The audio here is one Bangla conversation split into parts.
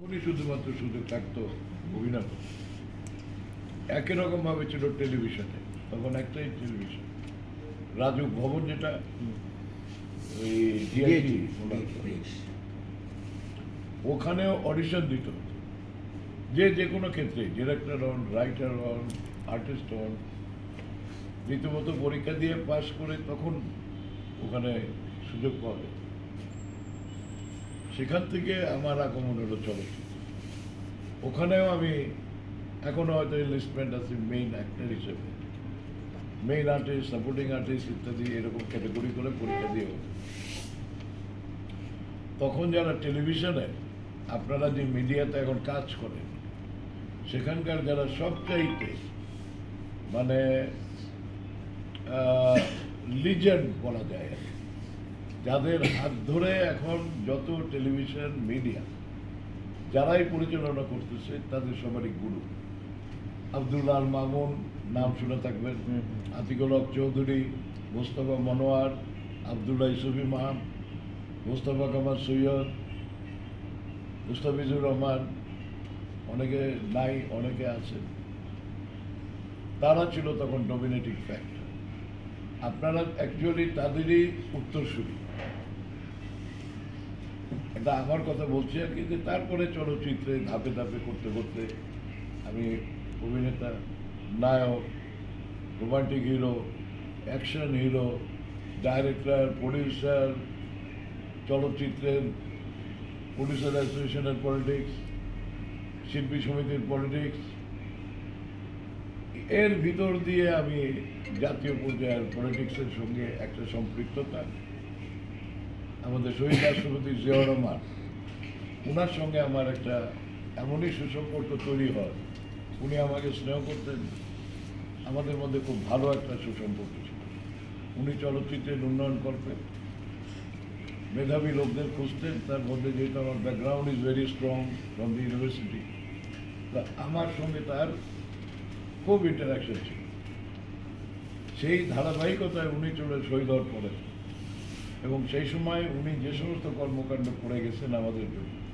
তখনই শুধুমাত্র সুযোগ থাকতো করতে। একই রকম ভাবে ছিল টেলিভিশনে তখন একটাই টেলিভিশন। রাজু ভবন যেটা ওখানেও অডিশন দিত। যে যে কোনো ক্ষেত্রে ডিরেক্টর হন রাইটার হন আর্টিস্ট হন রীতিমতো পরীক্ষা দিয়ে পাস করে তখন ওখানে সুযোগ পাওয়া যায় সেখান থেকে আমার আগমন হলো চলচ্চিত্র। ওখানেও আমি এখনও হয়তো এনলিস্টমেন্ট আছি মেইন অ্যাক্টর হিসেবে। মেইন আর্টিস্ট সাপোর্টিং আর্টিস্ট ইত্যাদি এরকম ক্যাটাগরি করে পরীক্ষা দিয়ে তখন যারা টেলিভিশনে আপনারা যে মিডিয়াতে এখন কাজ করেন, সেখানকার যারা সবচাইতে মানে লিজেন্ড বলা যায় আর। যাদের হাত ধরে এখন যত টেলিভিশন মিডিয়া যারাই পরিচালনা করতেছে তাদের সবারই গুরু। আব্দুল্লাহ আল মামুন নাম শুনে থাকবেন। আতিকুল হক চৌধুরী মোস্তফা মনোয়ার আবদুল্লাহ ইসুফি মাহাম মোস্তফা কামাল সৈয়দ মুস্তাফিজুর রহমান অনেকে নাই অনেকে আছে তারা ছিল তখন ডমিনেটিং ফ্যাক্টর আপনারা অ্যাকচুয়ালি তাদেরই উত্তরসূরি। এটা আমার কথা বলছি আর কি, যে তারপরে চলচ্চিত্রে ধাপে ধাপে করতে করতে আমি অভিনেতা, নায়ক romantic hero action hero director producer চলচ্চিত্রের প্রডিউসার অ্যাসোসিয়েশনের পলিটিক্স শিল্পী সমিতির পলিটিক্স এর ভিতর দিয়ে আমি জাতীয় পর্যায়ের পলিটিক্সের সঙ্গে একটা সম্পৃক্ততা। আমাদের শহীদ রাষ্ট্রপতি জিয়াউর রহমান ওনার সঙ্গে আমার একটা এমনই সুসম্পর্ক তৈরি হয়, উনি আমাকে স্নেহ করতেন। আমাদের মধ্যে খুব ভালো একটা সুসম্পর্ক ছিল। উনি চলচ্চিত্রের উন্নয়ন করতেন, মেধাবী লোকদের খুঁজতেন, তার মধ্যে যেহেতু আমার background is very strong from the university আমার সঙ্গে তার খুব ইন্টারাকশন ছিল। সেই ধারাবাহিকতায় উনি চলে শহীদ পরে। এবং সেই সময় উনি যে সমস্ত কর্মকাণ্ড করে গেছেন আমাদের জন্য।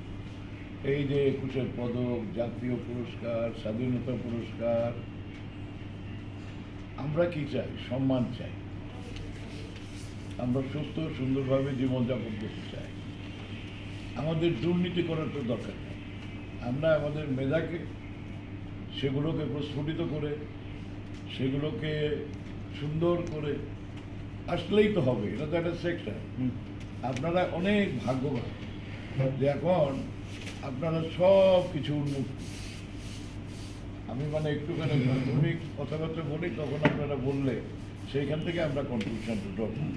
এই যে একুশের পদক, জাতীয় পুরস্কার, স্বাধীনতা পুরস্কার, আমরা কি চাই? সম্মান চাই। আমরা সুস্থ, সুন্দরভাবে জীবনযাপন করতে চাই। আমাদের দুর্নীতি করার তো দরকার নেই। আমরা আমাদের মেধাকে সেগুলোকে প্রস্ফুটিত করে সেগুলোকে সুন্দর করে আসলেই তো হবে এটা তো একটা সেক্টর আপনারা অনেক ভাগ্যবান যে এখন আপনারা সব কিছু উন্মুক্ত। আমি মানে একটুখানি প্রাথমিক কথাবার্তা বলি তখন আপনারা বললে সেইখান থেকে আমরা কনক্লুশনটা ড্র করি।